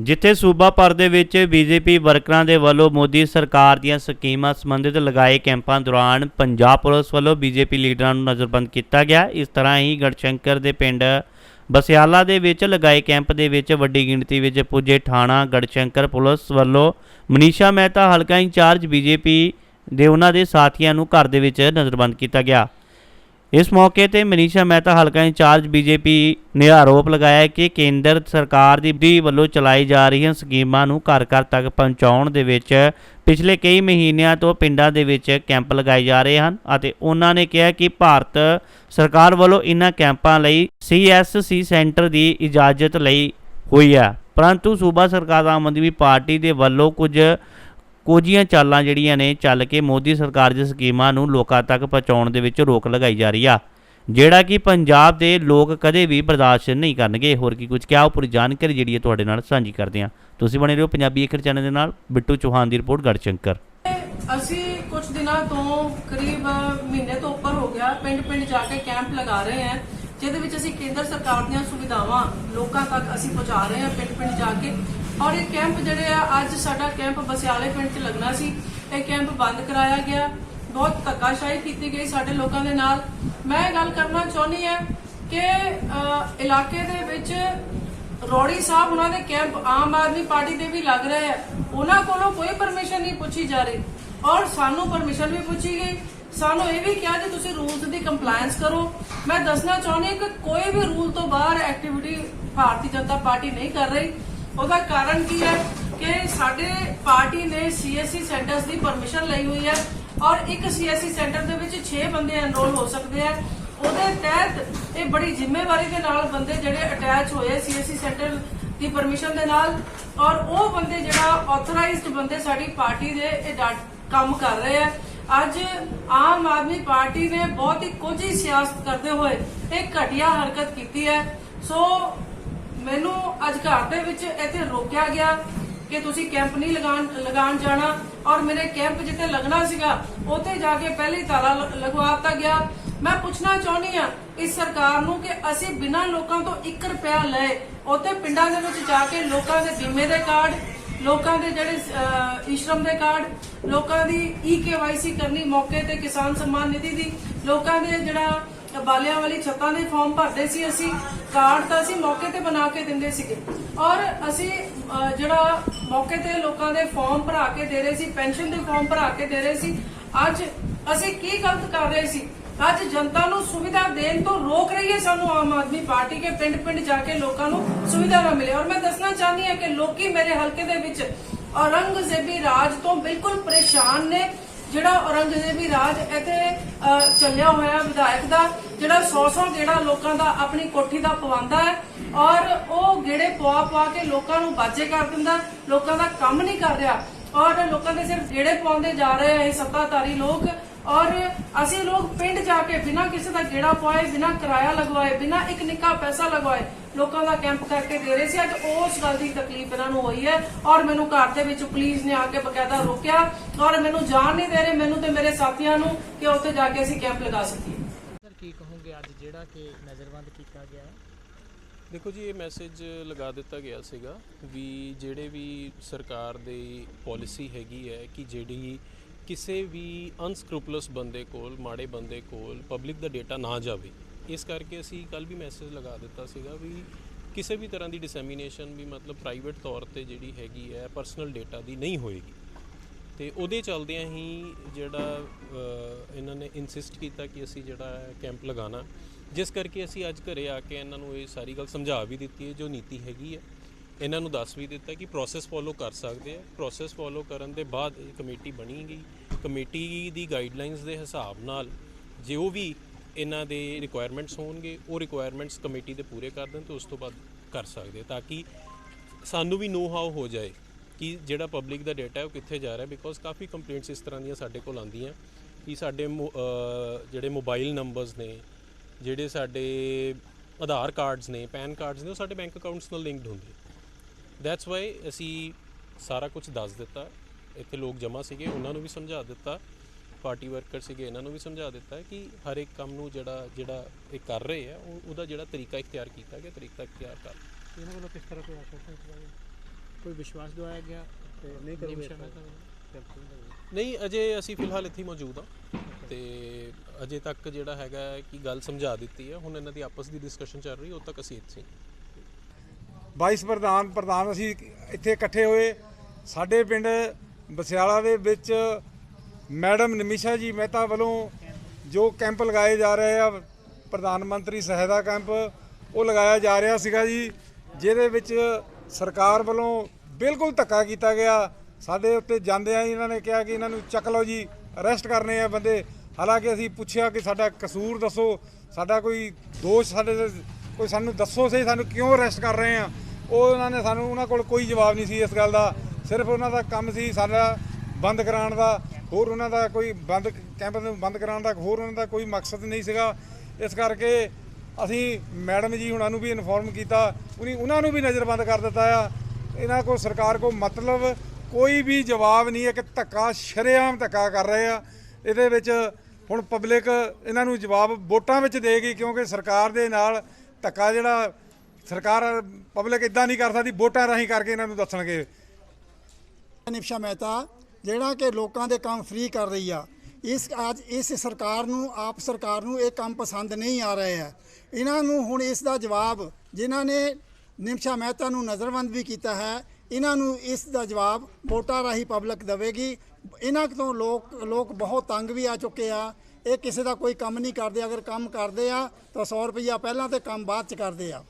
ਜਿੱਥੇ ਸੂਬਾ ਭਰ ਦੇ ਵਿੱਚ ਬੀਜੇਪੀ ਵਰਕਰਾਂ ਦੇ ਵੱਲੋਂ ਮੋਦੀ ਸਰਕਾਰ ਦੀਆਂ ਸਕੀਮਾਂ ਸੰਬੰਧਿਤ ਲਗਾਏ ਕੈਂਪਾਂ ਦੌਰਾਨ ਪੰਜਾਬ ਪੁਲਿਸ ਵੱਲੋਂ ਬੀਜੇਪੀ ਲੀਡਰਾਂ ਨੂੰ ਨਜ਼ਰਬੰਦ ਕੀਤਾ ਗਿਆ। ਇਸ ਤਰ੍ਹਾਂ ਹੀ ਗੜਸ਼ੰਕਰ ਦੇ ਪਿੰਡ ਬਸਿਆਲਾ ਦੇ ਵਿੱਚ ਲਗਾਏ ਕੈਂਪ ਦੇ ਵਿੱਚ ਵੱਡੀ ਗਿਣਤੀ ਵਿੱਚ ਪੁੱਜੇ ਥਾਣਾ ਗੜਸ਼ੰਕਰ ਪੁਲਿਸ ਵੱਲੋਂ ਮਨੀਸ਼ਾ ਮਹਿਤਾ ਹਲਕਾ ਇੰਚਾਰਜ ਬੀਜੇਪੀ ਦੇ ਉਹਨਾਂ ਦੇ ਸਾਥੀਆਂ ਨੂੰ ਘਰ ਦੇ ਵਿੱਚ ਨਜ਼ਰਬੰਦ ਕੀਤਾ ਗਿਆ। ਇਸ ਮੌਕੇ ਤੇ ਮਨੀਸ਼ਾ ਮਹਿਤਾ ਹਲਕਾ ਇੰਚਾਰਜ ਬੀਜੇਪੀ ਨੇ ਆਰੋਪ ਲਗਾਇਆ ਕਿ ਕੇਂਦਰ ਸਰਕਾਰ ਦੀ ਦੀ ਵੱਲੋਂ ਚਲਾਈ ਜਾ ਰਹੀਆਂ ਸਕੀਮਾਂ ਨੂੰ ਘਰ ਘਰ ਤੱਕ ਪਹੁੰਚਾਉਣ ਦੇ ਵਿੱਚ ਪਿਛਲੇ ਕਈ ਮਹੀਨਿਆਂ ਤੋਂ ਪਿੰਡਾਂ ਦੇ ਵਿੱਚ ਕੈਂਪ ਲਗਾਏ ਜਾ ਰਹੇ ਹਨ ਅਤੇ ਉਹਨਾਂ ਨੇ ਕਿਹਾ ਕਿ ਭਾਰਤ ਸਰਕਾਰ ਵੱਲੋਂ ਇਹਨਾਂ ਕੈਂਪਾਂ ਲਈ ਸੀਐਸਸੀ ਸੈਂਟਰ ਦੀ ਇਜਾਜ਼ਤ ਲਈ ਹੋਈ ਹੈ। ਪਰੰਤੂ ਸੂਬਾ ਸਰਕਾਰ ਆਮ ਆਦਮੀ ਪਾਰਟੀ ਦੇ ਵੱਲੋਂ ਕੁਝ ਕੋਝੀਆਂ ਚਾਲਾਂ ਜਿਹੜੀਆਂ ਨੇ ਚੱਲ ਕੇ ਮੋਦੀ ਸਰਕਾਰ ਦੀ ਸਕੀਮਾਂ ਨੂੰ ਲੋਕਾਂ ਤੱਕ ਪਹੁੰਚਾਉਣ ਦੇ ਵਿੱਚ ਰੋਕ ਲਗਾਈ ਜਾ ਰਹੀ ਆ। ਜਿਹੜਾ ਕਿ ਪੰਜਾਬ ਦੇ ਲੋਕ ਕਦੇ ਵੀ ਬਰਦਾਸ਼ਤ ਨਹੀਂ ਕਰਨਗੇ। ਹੋਰ ਕੀ ਕੁਝ ਕਿਹਾ? ਉਹ ਪੂਰੀ ਜਾਣਕਾਰੀ ਜਿਹੜੀ ਹੈ ਤੁਹਾਡੇ ਨਾਲ ਸਾਂਝੀ ਕਰਦੇ ਹਾਂ। ਤੁਸੀਂ ਬਣੇ ਰਹੋ ਪੰਜਾਬੀ ਅਖਰ ਚੈਨਲ ਦੇ ਨਾਲ। ਬਿੱਟੂ ਚੌਹਾਨ ਦੀ ਰਿਪੋਰਟ, ਗੜਸ਼ੰਕਰ। ਅਸੀਂ ਕੁਝ ਦਿਨਾਂ ਤੋਂ ਕਰੀਬ ਮਹੀਨੇ ਤੋਂ ਉੱਪਰ ਹੋ ਗਿਆ। ਪਿੰਡ-ਪਿੰਡ ਜਾ ਕੇ ਕੈਂਪ ਲਗਾ ਰਹੇ ਹਾਂ। ਜਿਹਦੇ ਵਿੱਚ ਅਸੀਂ ਕੇਂਦਰ ਸਰਕਾਰ ਦੀਆਂ ਸੁਵਿਧਾਵਾਂ ਲੋਕਾਂ ਤੱਕ ਅਸੀਂ ਪਹੁੰਚਾ ਰਹੇ ਹਾਂ। ਪਿੰਡ-ਪਿੰਡ ਜਾ ਕੇ ਔਰ ਇਹ ਕੈਂਪ ਜਿਹੜੇ ਆ, ਅੱਜ ਸਾਡਾ ਕੈਂਪ ਬਸਿਆਲੇ ਪਿੰਡ 'ਚ ਲੱਗਣਾ ਸੀ। ਇਹ ਕੈਂਪ ਬੰਦ ਕਰਾਇਆ ਗਿਆ। ਬਹੁਤ ਧੱਕਾਸ਼ਾਹੀ ਕੀਤੀ ਗਈ ਸਾਡੇ ਲੋਕਾਂ ਦੇ ਨਾਲ। ਮੈਂ ਇਹ ਗੱਲ ਕਰਨਾ ਚਾਹੁੰਦੀ ਹਾਂ ਕਿ ਇਲਾਕੇ ਦੇ ਵਿੱਚ ਰੋੜੀ ਸਾਹਿਬ ਉਹਨਾਂ ਦੇ ਕੈਂਪ ਆਮ ਆਦਮੀ ਪਾਰਟੀ ਦੇ ਵੀ ਲੱਗ ਰਹੇ ਆ। ਉਹਨਾਂ ਕੋਲੋਂ ਕੋਈ ਪਰਮਿਸ਼ਨ ਨਹੀਂ ਪੁੱਛੀ ਜਾ ਰਹੀ। ਔਰ ਸਾਨੂੰ ਪਰਮਿਸ਼ਨ ਵੀ ਪੁੱਛੀ ਗਈ। ਸਾਨੂੰ ਇਹ ਵੀ ਕਿਹਾ ਕਿ ਤੁਸੀਂ ਰੂਲਸ ਦੀ ਕੰਪਲਾਈਂਸ ਕਰੋ। ਮੈਂ ਦੱਸਣਾ ਚਾਹੁੰਦੀ ਕਿ ਕੋਈ ਵੀ ਰੂਲ ਤੋਂ ਬਾਹਰ ਐਕਟੀਵਿਟੀ ਭਾਰਤੀ ਜਨਤਾ ਪਾਰਟੀ ਨਹੀਂ ਕਰ ਰਹੀ। ਉਹਦਾ ਕਾਰਨ ਕੀ ਹੈ ਕਿ ਸਾਡੇ ਪਾਰਟੀ ਨੇ ਸੀਐਸਸੀ ਸੈਂਟਰਸ ਦੀ ਪਰਮਿਸ਼ਨ ਲਈ ਹੋਈ ਹੈ ਔਰ ਇੱਕ ਸੀਐਸਸੀ ਸੈਂਟਰ ਦੇ ਵਿੱਚ 6 ਬੰਦੇ ਐਨਰੋਲ ਹੋ ਸਕਦੇ ਆ। ਉਹਦੇ ਤਹਿਤ ਇਹ ਬੜੀ ਜ਼ਿੰਮੇਵਾਰੀ ਦੇ ਨਾਲ ਬੰਦੇ ਜਿਹੜੇ ਅਟੈਚ ਹੋਏ ਸੀਐਸਸੀ ਸੈਂਟਰ ਦੀ ਪਰਮਿਸ਼ਨ ਦੇ ਨਾਲ ਔਰ ਉਹ ਬੰਦੇ ਜਿਹੜਾ ਆਥੋਰਾਈਜ਼ਡ ਬੰਦੇ ਸਾਡੀ ਪਾਰਟੀ ਦੇ ਇਹ ਕੰਮ ਕਰ ਰਹੇ ਆ। ਅੱਜ ਆਮ ਆਦਮੀ ਪਾਰਟੀ ਨੇ ਬਹੁਤ ਹੀ ਕੋਝੀ ਸਿਆਸਤ ਕਰਦੇ ਹੋਏ ਇਹ ਘਟੀਆ ਹਰਕਤ ਕੀਤੀ ਹੈ। ਸੋ ਮੈਨੂੰ ਅੱਜ ਘਰ ਦੇ ਵਿੱਚ ਇੱਥੇ ਰੋਕਿਆ ਗਿਆ ਕਿ ਤੁਸੀਂ ਕੈਂਪ ਨਹੀਂ ਲਗਾਉਣ ਲਗਾਉਣ ਜਾਣਾ ਔਰ ਮੇਰੇ ਕੈਂਪ ਜਿੱਥੇ ਲੱਗਣਾ ਸੀਗਾ, ਉੱਥੇ ਜਾ ਕੇ ਪਹਿਲੀ ਤਾਲਾ ਲਗਵਾਤਾ ਗਿਆ। ਮੈਂ ਪੁੱਛਣਾ ਚਾਹੁੰਦੀ ਆ ਇਸ ਸਰਕਾਰ ਨੂੰ ਕਿ ਅਸੀਂ ਬਿਨਾਂ ਲੋਕਾਂ ਤੋਂ 1 ਰੁਪਿਆ ਲਏ, ਉੱਥੇ ਪਿੰਡਾਂ ਦੇ ਵਿੱਚ ਜਾ ਕੇ ਲੋਕਾਂ ਦੇ ਬੀਮੇ ਦੇ ਕਾਰਡ, ਲੋਕਾਂ ਦੇ ਜਿਹੜੇ ਈਸ਼ਰਮ ਦੇ ਕਾਰਡ, ਲੋਕਾਂ ਦੀ ਈ ਈਕੇਵਾਈਸੀ ਕਰਨੀ ਮੌਕੇ ਤੇ ਕਿਸਾਨ ਸਨਮਾਨ ਨਿਧੀ ਦੀ, ਲੋਕਾਂ ਦੇ ਜਿਹੜਾ ਬਾਲਿਆਂ ਵਾਲੀ ਛੱਤਾਂ ਦੇ ਫਾਰਮ ਭਰਦੇ ਸੀ ਅਸੀਂ। ਕਾਰਡ ਤਾਂ ਅਸੀਂ ਮੌਕੇ ਤੇ ਬਣਾ ਕੇ ਦਿੰਦੇ ਸੀਗੇ। ਔਰ ਅਸੀਂ ਜਿਹੜਾ ਮੌਕੇ ਤੇ ਲੋਕਾਂ ਦੇ ਫਾਰਮ ਭਰਾ ਕੇ ਦੇ ਰਹੇ ਸੀ ਪੈਨਸ਼ਨ ਦੇ ਫਾਰਮ ਭਰਾ ਕੇ ਦੇ ਰਹੇ ਸੀ, ਅੱਜ ਅਸੀਂ ਕੀ ਗਲਤ ਕਰ ਰਹੇ ਸੀ? ਅੱਜ ਜਨਤਾ ਨੂੰ ਸੁਵਿਧਾ ਦੇਣ ਤੋਂ ਰੋਕ ਰਹੀ ਹੈ ਸਾਨੂੰ ਆਮ ਆਦਮੀ ਪਾਰਟੀ ਕੇ ਪਿੰਡ-ਪਿੰਡ ਜਾ ਕੇ ਲੋਕਾਂ ਨੂੰ ਸੁਵਿਧਾ ਨਾ ਮਿਲੇ। ਔਰ ਮੈਂ ਦੱਸਣਾ ਚਾਹੁੰਦੀ ਹਾਂ ਕਿ ਲੋਕੀ ਮੇਰੇ ਹਲਕੇ ਦੇ ਵਿੱਚ ਔਰੰਗਜ਼ੇਬੀ ਰਾਜ ਤੋਂ ਬਿਲਕੁਲ ਪਰੇਸ਼ਾਨ ਨੇ। ਜਿਹੜਾ ਔਰੰਗਜ਼ੇਬੀ ਰਾਜ ਇੱਥੇ ਚੱਲਿਆ ਹੋਇਆ ਵਿਧਾਇਕ ਦਾ, ਜਿਹੜਾ 100-100 ਗੇੜਾ ਲੋਕਾਂ ਦਾ ਆਪਣੀ ਕੋਠੀ ਦਾ ਪਵਾਉਂਦਾ ਹੈ ਔਰ ਉਹ ਗੇੜੇ ਪਵਾ ਪਵਾ ਕੇ ਲੋਕਾਂ ਨੂੰ ਬਾਜੇ ਕਰ ਦਿੰਦਾ ਲੋਕਾਂ ਦਾ ਕੰਮ ਨਹੀਂ ਕਰ ਰਿਹਾ ਔਰ ਲੋਕਾਂ ਦੇ ਸਿਰਫ ਗੇੜੇ ਪਵਾਉਂਦੇ ਜਾ ਰਹੇ ਆ ਇਹ ਸੱਤਾਧਾਰੀ ਲੋਕ। ਔਰ ਅਸੀਂ ਲੋਕ ਪਿੰਡ ਜਾ ਕੇ ਬਿਨਾਂ ਕਿਸੇ ਦਾ ਗੇੜਾ ਪਵਾਏ ਬਿਨਾਂ ਕਿਰਾਇਆ ਲਗਵਾਏ ਬਿਨਾਂ ਇੱਕ ਨਿੱਕਾ ਪੈਸਾ ਲਗਵਾਏ ਲੋਕਾਂ ਦਾ ਕੈਂਪ ਕਰਕੇ ਦੇ ਰਹੇ ਸੀ। ਅੱਜ ਉਸ ਗੱਲ ਦੀ ਤਕਲੀਫ ਇਹਨਾਂ ਨੂੰ ਹੋਈ ਹੈ ਔਰ ਮੈਨੂੰ ਘਰ ਦੇ ਵਿੱਚ ਪੁਲਿਸ ਨੇ ਆ ਕੇ ਬਕਾਇਦਾ ਰੋਕਿਆ ਔਰ ਮੈਨੂੰ ਜਾਣ ਨਹੀਂ ਦੇ ਰਹੇ। ਮੈਨੂੰ ਤੇ ਮੇਰੇ ਸਾਥੀਆਂ ਨੂੰ ਕਿ ਉੱਥੇ ਜਾ ਕੇ ਅਸੀਂ ਕੈਂਪ ਲਗਾ ਸਕੀਏ। ਸਰ ਕੀ ਕਹੋਗੇ ਅੱਜ ਜਿਹੜਾ ਕਿ ਨਜ਼ਰਬੰਦ ਕੀਤਾ ਗਿਆ ਹੈ? ਦੇਖੋ ਜੀ ਇਹ ਮੈਸੇਜ ਲਗਾ ਦਿੱਤਾ ਗਿਆ ਸੀਗਾ ਵੀ ਜਿਹੜੇ ਵੀ ਸਰਕਾਰ ਦੀ ਪਾਲਿਸੀ ਹੈਗੀ ਹੈ ਕਿ ਜਿਹੜੀ ਕਿਸੇ ਵੀ ਅਨਸਕ੍ਰੂਪਲਸ ਬੰਦੇ ਕੋਲ, ਮਾੜੇ ਬੰਦੇ ਕੋਲ ਪਬਲਿਕ ਦਾ ਡਾਟਾ ਨਾ ਜਾਵੇ, ਇਸ ਕਰਕੇ ਅਸੀਂ ਕੱਲ ਵੀ ਮੈਸੇਜ ਲਗਾ ਦਿੱਤਾ ਸੀਗਾ ਵੀ ਕਿਸੇ ਵੀ ਤਰ੍ਹਾਂ ਦੀ ਡਿਸੈਮੀਨੇਸ਼ਨ ਵੀ ਮਤਲਬ ਪ੍ਰਾਈਵੇਟ ਤੌਰ ਤੇ ਜਿਹੜੀ ਹੈਗੀ ਹੈ ਪਰਸਨਲ ਡਾਟਾ ਦੀ ਨਹੀਂ ਹੋਏਗੀ। ਤੇ ਉਹਦੇ ਚੱਲਦਿਆਂ ਹੀ ਜਿਹੜਾ ਇਹਨਾਂ ਨੇ ਇਨਸਿਸਟ ਕੀਤਾ ਕਿ ਅਸੀਂ ਜਿਹੜਾ ਕੈਂਪ ਲਗਾਣਾ ਜਿਸ ਕਰਕੇ ਅਸੀਂ ਅੱਜ ਘਰੇ ਆ ਕੇ ਇਹਨਾਂ ਨੂੰ ਇਹ ਸਾਰੀ ਗੱਲ ਸਮਝਾ ਵੀ ਦਿੱਤੀ ਹੈ, ਜੋ ਨੀਤੀ ਹੈਗੀ ਹੈ। ਇਹਨਾਂ ਨੂੰ ਦੱਸ ਵੀ ਦਿੱਤਾ ਕਿ ਪ੍ਰੋਸੈਸ ਫੋਲੋ ਕਰ ਸਕਦੇ ਆ। ਪ੍ਰੋਸੈਸ ਫੋਲੋ ਕਰਨ ਦੇ ਬਾਅਦ ਇਹ ਕਮੇਟੀ ਬਣੀ ਗਈ ਕਮੇਟੀ ਦੀ ਗਾਈਡਲਾਈਨਸ ਦੇ ਹਿਸਾਬ ਨਾਲ ਜੋ ਵੀ ਇਹਨਾਂ ਦੇ ਰਿਕੁਆਇਰਮੈਂਟਸ ਹੋਣਗੇ, ਉਹ ਰਿਕੁਆਇਰਮੈਂਟਸ ਕਮੇਟੀ ਦੇ ਪੂਰੇ ਕਰ ਦੇਣ ਤੇ ਉਸ ਤੋਂ ਬਾਅਦ ਕਰ ਸਕਦੇ ਤਾਂ ਕਿ ਸਾਨੂੰ ਵੀ ਨੋ ਹਾਉ ਹੋ ਜਾਏ ਕਿ ਜਿਹੜਾ ਪਬਲਿਕ ਦਾ ਡਾਟਾ ਹੈ ਉਹ ਕਿੱਥੇ ਜਾ ਰਿਹਾ ਬਿਕੋਜ਼ ਕਾਫੀ ਕੰਪਲੇਂਟਸ ਇਸ ਤਰ੍ਹਾਂ ਦੀਆਂ ਸਾਡੇ ਕੋਲ ਆਉਂਦੀਆਂ ਕਿ ਸਾਡੇ ਮੋ- ਜਿਹੜੇ ਮੋਬਾਈਲ ਨੰਬਰਸ ਨੇ, ਜਿਹੜੇ ਸਾਡੇ ਆਧਾਰ ਕਾਰਡਸ ਨੇ, ਪੈਨ ਕਾਰਡਸ ਨੇ, ਉਹ ਸਾਡੇ ਬੈਂਕ ਅਕਾਊਂਟਸ ਨਾਲ ਲਿੰਕਡ ਹੁੰਦੇ ਦੈਟਸ ਵਾਈ ਅਸੀਂ ਸਾਰਾ ਕੁਝ ਦੱਸ ਦਿੱਤਾ। ਇੱਥੇ ਲੋਕ ਜਮ੍ਹਾਂ ਸੀਗੇ ਉਹਨਾਂ ਨੂੰ ਵੀ ਸਮਝਾ ਦਿੱਤਾ ਪਾਰਟੀ ਵਰਕਰ ਸੀਗੇ ਇਹਨਾਂ ਨੂੰ ਵੀ ਸਮਝਾ ਦਿੱਤਾ ਕਿ ਹਰ ਇੱਕ ਕੰਮ ਨੂੰ ਜਿਹੜਾ ਜਿਹੜਾ ਇਹ ਕਰ ਰਹੇ ਆ ਉਹ ਉਹਦਾ ਜਿਹੜਾ ਤਰੀਕਾ ਇਖਤਿਆਰ ਕੀਤਾ ਗਿਆ ਤਰੀਕਾ ਇਖਤਿਆਰ ਕਰ ਇਹਨਾਂ ਵੱਲੋਂ ਕਿਸ ਤਰ੍ਹਾਂ ਕੋਈ ਆਸ਼ਵਾਸਨ ਦਿੱਤਾ ਗਿਆ? ਕੋਈ ਵਿਸ਼ਵਾਸ ਦਵਾਇਆ ਗਿਆ ਤੇ ਨਹੀਂ ਕਰੋਗੇ ਨਹੀਂ ਅਜੇ ਅਸੀਂ ਫਿਲਹਾਲ ਇੱਥੇ ਮੌਜੂਦ ਹਾਂ ਤੇ ਅਜੇ ਤੱਕ ਜਿਹੜਾ ਹੈਗਾ ਕਿ ਗੱਲ ਸਮਝਾ ਦਿੱਤੀ ਹੈ ਹੁਣ ਇਹਨਾਂ ਦੀ ਆਪਸ ਦੀ ਡਿਸਕਸ਼ਨ ਚੱਲ ਰਹੀ ਹੈ ਉਦੋਂ ਤੱਕ ਅਸੀਂ ਇੱਥੇ। ਵਾਈਸ ਪ੍ਰਧਾਨ ਪ੍ਰਧਾਨ ਅਸੀਂ ਇੱਥੇ ਇਕੱਠੇ ਹੋਏ ਸਾਡੇ ਪਿੰਡ ਬਸਿਆਲਾ ਦੇ ਵਿੱਚ ਮੈਡਮ ਨਿਮਿਸ਼ਾ ਜੀ ਮਹਿਤਾ ਵੱਲੋਂ ਜੋ ਕੈਂਪ ਲਗਾਏ ਜਾ ਰਹੇ ਆ, ਪ੍ਰਧਾਨ ਮੰਤਰੀ ਸਹਾਇਤਾ ਕੈਂਪ, ਉਹ ਲਗਾਇਆ ਜਾ ਰਿਹਾ ਸੀਗਾ ਜੀ, ਜਿਹਦੇ ਵਿੱਚ ਸਰਕਾਰ ਵੱਲੋਂ ਬਿਲਕੁਲ ਧੱਕਾ ਕੀਤਾ ਗਿਆ। ਸਾਡੇ ਉੱਤੇ ਜਾਂਦਿਆਂ ਹੀ ਇਹਨਾਂ ਨੇ ਕਿਹਾ ਕਿ ਇਹਨਾਂ ਨੂੰ ਚੱਕ ਲਓ ਜੀ, ਅਰੈਸਟ ਕਰਨੇ ਆ ਬੰਦੇ। ਹਾਲਾਂਕਿ ਅਸੀਂ ਪੁੱਛਿਆ ਕਿ ਸਾਡਾ ਕਸੂਰ ਦੱਸੋ, ਸਾਡਾ ਕੋਈ ਦੋਸ਼ ਸਾਡੇ ਕੋਈ ਸਾਨੂੰ ਦੱਸੋ ਸਹੀ ਸਾਨੂੰ ਕਿਉਂ ਅਰੈਸਟ ਕਰ ਰਹੇ ਆ? ਉਹ ਉਹਨਾਂ ਨੇ ਸਾਨੂੰ, ਉਹਨਾਂ ਕੋਲ ਕੋਈ ਜਵਾਬ ਨਹੀਂ ਸੀ ਇਸ ਗੱਲ ਦਾ। ਸਿਰਫ ਉਹਨਾਂ ਦਾ ਕੰਮ ਸੀ ਸਾਡਾ ਬੰਦ ਕਰਾਉਣ ਦਾ, ਹੋਰ ਉਹਨਾਂ ਦਾ ਕੋਈ ਬੰਦ ਕੈਂਪ ਨੂੰ ਬੰਦ ਕਰਾਉਣ ਦਾ, ਹੋਰ ਉਹਨਾਂ ਦਾ ਕੋਈ ਮਕਸਦ ਨਹੀਂ ਸੀਗਾ। ਇਸ ਕਰਕੇ ਅਸੀਂ ਮੈਡਮ ਜੀ ਹੁਣਾਂ ਨੂੰ ਵੀ ਇਨਫੋਰਮ ਕੀਤਾ ਉਨੀ ਉਹਨਾਂ ਨੂੰ ਵੀ ਨਜ਼ਰਬੰਦ ਕਰ ਦਿੱਤਾ ਆ। ਇਹਨਾਂ ਕੋਲ ਸਰਕਾਰ ਕੋ ਮਤਲਬ ਕੋਈ ਵੀ ਜਵਾਬ ਨਹੀਂ ਹੈ ਕਿ ਧੱਕਾ, ਸ਼ਰੇਆਮ ਧੱਕਾ ਕਰ ਰਹੇ ਆ। ਇਹਦੇ ਵਿੱਚ ਹੁਣ ਪਬਲਿਕ ਇਹਨਾਂ ਨੂੰ ਜਵਾਬ ਵੋਟਾਂ ਵਿੱਚ ਦੇਗੀ, ਕਿਉਂਕਿ ਸਰਕਾਰ ਦੇ ਨਾਲ ਧੱਕਾ ਜਿਹੜਾ ਸਰਕਾਰ, ਪਬਲਿਕ ਇਦਾਂ ਨਹੀਂ ਕਰ ਸਕਦੀ, ਵੋਟਾਂ ਰਾਹੀਂ ਕਰਕੇ ਇਹਨਾਂ ਨੂੰ ਦੱਸਣਗੇ। ਨਿਪਸ਼ਾ ਮਹਿਤਾ ਜਿਹੜਾ ਕਿ ਲੋਕਾਂ ਦੇ ਕੰਮ ਫ੍ਰੀ ਕਰ ਰਹੀ ਆ। ਇਸ ਅੱਜ ਇਸ ਸਰਕਾਰ ਨੂੰ, ਆਪ ਸਰਕਾਰ ਨੂੰ ਇਹ ਕੰਮ ਪਸੰਦ ਨਹੀਂ ਆ ਰਹੇ ਹੈ ਇਹਨਾਂ ਨੂੰ ਹੁਣ ਇਸ ਦਾ ਜਵਾਬ ਜਿਨ੍ਹਾਂ ਨੇ ਨਿਮਸ਼ਾ ਮਹਿਤਾ ਨੂੰ ਨਜ਼ਰਬੰਦ ਵੀ ਕੀਤਾ ਹੈ, ਇਹਨਾਂ ਨੂੰ ਇਸ ਦਾ ਜਵਾਬ ਵੋਟਾਂ ਰਾਹੀਂ ਪਬਲਿਕ ਦੇਵੇਗੀ। ਇਹਨਾਂ ਤੋਂ ਲੋਕ ਲੋਕ ਬਹੁਤ ਤੰਗ ਵੀ ਆ ਚੁੱਕੇ ਆ। ਇਹ ਕਿਸੇ ਦਾ ਕੋਈ ਕੰਮ ਨਹੀਂ ਕਰਦੇ। ਅਗਰ ਕੰਮ ਕਰਦੇ ਆ ਤਾਂ 100 ਰੁਪਈਆ ਪਹਿਲਾਂ ਤੇ ਕੰਮ ਬਾਅਦ ਚ ਕਰਦੇ ਆ।